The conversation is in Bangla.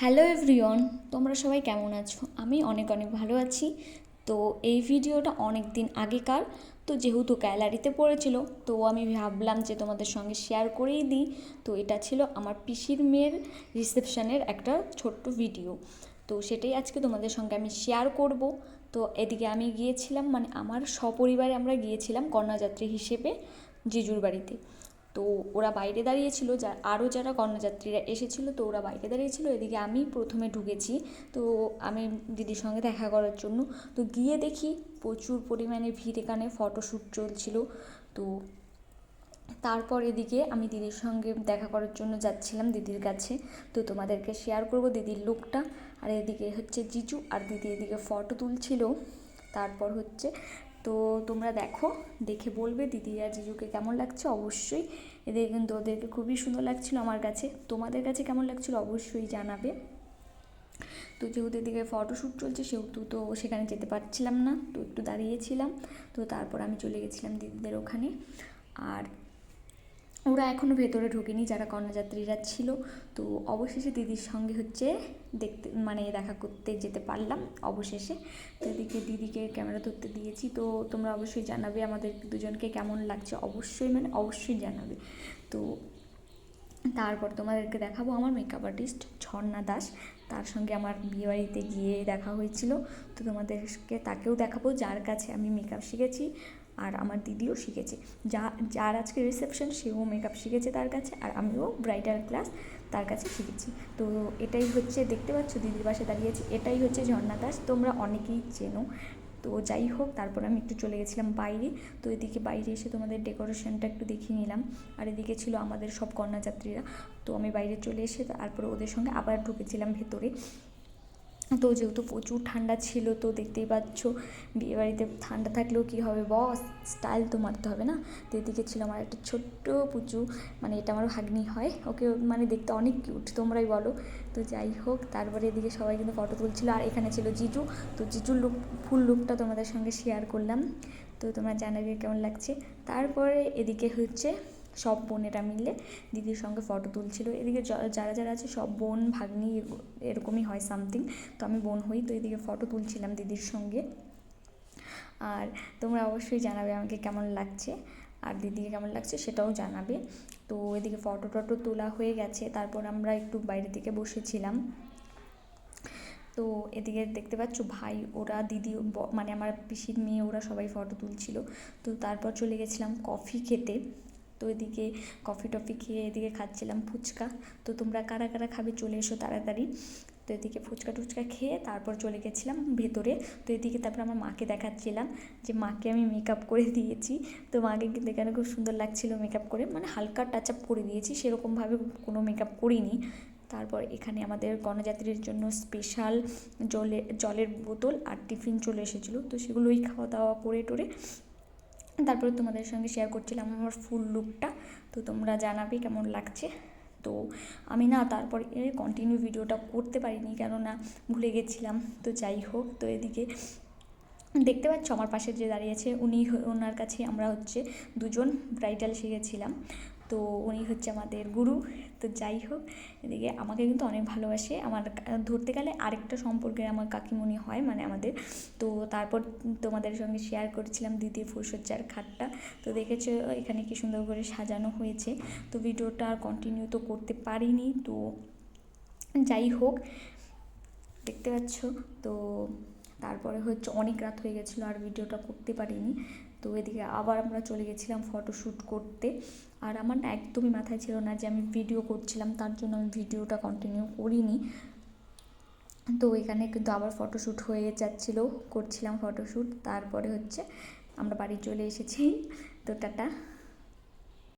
হ্যালো এভরিওয়ান তোমরা সবাই কেমন আছো? আমি অনেক অনেক ভালো আছি। তো এই ভিডিওটা অনেক দিন আগেকার। তো যেহেতু গ্যালারিতে পড়েছিল, তো আমি ভাবলাম যে তোমাদের সঙ্গে শেয়ার করেই দিই। তো এটা ছিল আমার পিসির মেয়ের রিসেপশনের একটা ছোট্ট ভিডিও তো সেটাই আজকে তোমাদের সঙ্গে আমি শেয়ার করব। তো এদিকে আমি গিয়েছিলাম মানে আমার সপরিবারে আমরা গিয়েছিলাম কন্যাযাত্রী হিসেবে, জিজুর বাড়িতে। তো ওরা বাইরে দাঁড়িয়েছিল, যা আরও যারা কন্যাযাত্রীরা এসেছিল, তো ওরা বাইরে দাঁড়িয়েছিল, এদিকে আমি প্রথমে ঢুকেছি। তো আমি দিদির সঙ্গে দেখা করার জন্য। তো গিয়ে দেখি প্রচুর পরিমাণে ভিড় এখানে, ফটোশ্যুট চলছিল। তো তারপর এদিকে আমি দিদির সঙ্গে দেখা করার জন্য যাচ্ছিলাম দিদির কাছে। তো তোমাদেরকে শেয়ার করব দিদির লুকটা আর এদিকে হচ্ছে জিজু, আর দিদি এদিকে ফটো তুলছিল। তারপর হচ্ছে তো তোমরা দেখো, দেখে বলবে দিদি আর জিজুকে কেমন লাগছে? অবশ্যই। এদের কিন্তু ওদেরকে খুবই সুন্দর লাগছিল আমার কাছে। তোমাদের কাছে কেমন লাগছিল? অবশ্যই জানাবে। তো যেহেতু এদিকে ফটোশ্যুট চলছে, সেহেতু তো সেখানে যেতে পারছিলাম না। তো একটু দাঁড়িয়েছিলাম। তো তারপর আমি চলে গেছিলাম দিদিদের ওখানে। আর ওরা এখনও ভেতরে ঢোকেনি, যারা কন্যাযাত্রীরা ছিল। তো অবশেষে দিদির সঙ্গে হচ্ছে দেখতে মানে দেখা করতে যেতে পারলাম অবশেষে। তো এদিকে দিদিকে ক্যামেরা ধরতে দিয়েছি। তো তোমরা অবশ্যই জানাবে আমাদের দুজনকে কেমন লাগছে। অবশ্যই মানে অবশ্যই জানাবে। তো তারপর তোমাদেরকে দেখাবো আমার মেকআপ আর্টিস্ট ঝর্ণা দাস। তার সঙ্গে আমার বিয়েবাড়িতে গিয়ে দেখা হয়েছিল। তো তোমাদেরকে তাকেও দেখাবো, যার কাছে আমি মেকআপ শিখেছি। আর আমার দিদিও শিখেছে। যা, যার আজকে রিসেপশন সেও মেকআপ শিখেছে তার কাছে আর আমিও ব্রাইডাল ক্লাস তার কাছে শিখেছি। তো এটাই হচ্ছে, দেখতে পাচ্ছ দিদির পাশে দাঁড়িয়েছি এটাই হচ্ছে ঝর্ণা দাস, তোমরা অনেকেই চেনো। তো যাই হোক, তারপর আমি একটু চলে গেছিলাম বাইরে, তো এদিকে বাইরে এসে তোমাদের ডেকোরেশনটা একটু দেখিয়ে নিলাম। আর এদিকে ছিল আমাদের সব কন্যাযাত্রীরা, তো আমি বাইরে চলে এসে তারপরে ওদের সঙ্গে আবার ঢুকেছিলাম ভেতরে। তো যেহেতু প্রচুর ঠান্ডা ছিল, তো দেখতেই পাচ্ছ বিয়েবাড়িতে ঠান্ডা থাকলেও কী হবে? বস স্টাইল তো মারতে হবে না? তো এদিকে ছিল আমার একটা ছোট্ট পুচু মানে এটা আমার ভাগ্নি হয়। ওকে মানে দেখতে অনেক কিউট তোমরাই বলো। তো যাই হোক, তারপরে এদিকে সবাই কিন্তু ফটো তুলছিল। আর এখানে ছিল জিজু। তো জিজুর লুক ফুল লুকটা তোমাদের সঙ্গে শেয়ার করলাম। তো তোমরা জানাবে কেমন লাগছে। তারপরে এদিকে হচ্ছে সব বোনেরা মিলে দিদির সঙ্গে ফটো তুলছিল। এদিকে যারা যারা আছে সব বোন ভাগ্নি এরকমই হয় সামথিং তো আমি বোন হই, তো এদিকে ফটো তুলছিলাম দিদির সঙ্গে। আর তোমরা অবশ্যই জানাবে আমাকে কেমন লাগছে, আর দিদিকে কেমন লাগছে সেটাও জানাবে। তো এদিকে ফটো টটো তোলা হয়ে গেছে, তারপর আমরা একটু বাইরে থেকে বসেছিলাম। তো এদিকে দেখতে পাচ্ছ ভাই, ওরা দিদি মানে আমার পিসির মেয়ে, ওরা সবাই ফটো তুলছিল। তো তারপর চলে গেছিলাম কফি খেতে। তো এদিকে কফি টফি খেয়ে এদিকে খাচ্ছিলাম ফুচকা। তো তোমরা কারা কারা খাবে চলে এসো তাড়াতাড়ি। তো এদিকে ফুচকা টুচকা খেয়ে তারপর চলে গেছিলাম ভেতরে। তো এদিকে তারপর আমার মাকে দেখাচ্ছিলাম যে মাকে আমি মেকআপ করে দিয়েছি। তো মাকে কিন্তু এখানে খুব সুন্দর লাগছিল মেকআপ করে। মানে হালকা টাচ আপ করে দিয়েছি, সেরকমভাবে কোনো মেকআপ করিনি। তারপর এখানে আমাদের গণযাত্রীর জন্য স্পেশাল জলে, জলের বোতল আর টিফিন চলে এসেছিল। তো সেগুলোই খাওয়া দাওয়া করে টোরে তারপরে তোমাদের সঙ্গে শেয়ার করছিলাম আমার ফুল লুকটা তো তোমরা জানাবে কেমন লাগছে। তো আমি না তারপর কন্টিনিউ ভিডিওটা করতে পারিনি, কেননা ভুলে গেছিলাম। তো যাই হোক, তো এদিকে দেখতে পাচ্ছ আমার পাশে যে দাঁড়িয়েছে উনি ওনার কাছে আমরা হচ্ছে দুজন ব্রাইডাল শিখেছিলাম তো উনি হচ্ছে আমাদের গুরু, তো যাই হোক, এদিকে আমাকে কিন্তু অনেক ভালোবাসে। আমার ধরতে গেলে আরেকটা সম্পর্কে আমার কাকিমণি হয় মানে আমাদের। তো তারপর তোমাদের সঙ্গে শেয়ার করেছিলাম দ্বিতীয় ফুলসজ্জার খাটটা। তো দেখেছ, এখানে কি সুন্দর করে সাজানো হয়েছে। তো ভিডিওটা আর কন্টিনিউ তো করতে পারিনি, তো যাই হোক, দেখতে পাচ্ছ? তো তারপরে হচ্ছে অনেক রাত হয়ে গেছিল, আর ভিডিওটা করতে পারিনি। তো এদিকে আবার আমরা চলে গেছিলাম ফটোশ্যুট করতে। আর আমার না একদমই মাথায় ছিল না যে আমি ভিডিও করছিলাম, তার জন্য আমি ভিডিওটা কন্টিনিউ করিনি। তো এখানে কিন্তু আবার ফটোশ্যুট হয়ে যাচ্ছিল, করছিলাম ফটোশ্যুট তারপরে হচ্ছে আমরা বাড়ি চলে এসেছি। তো টাটা।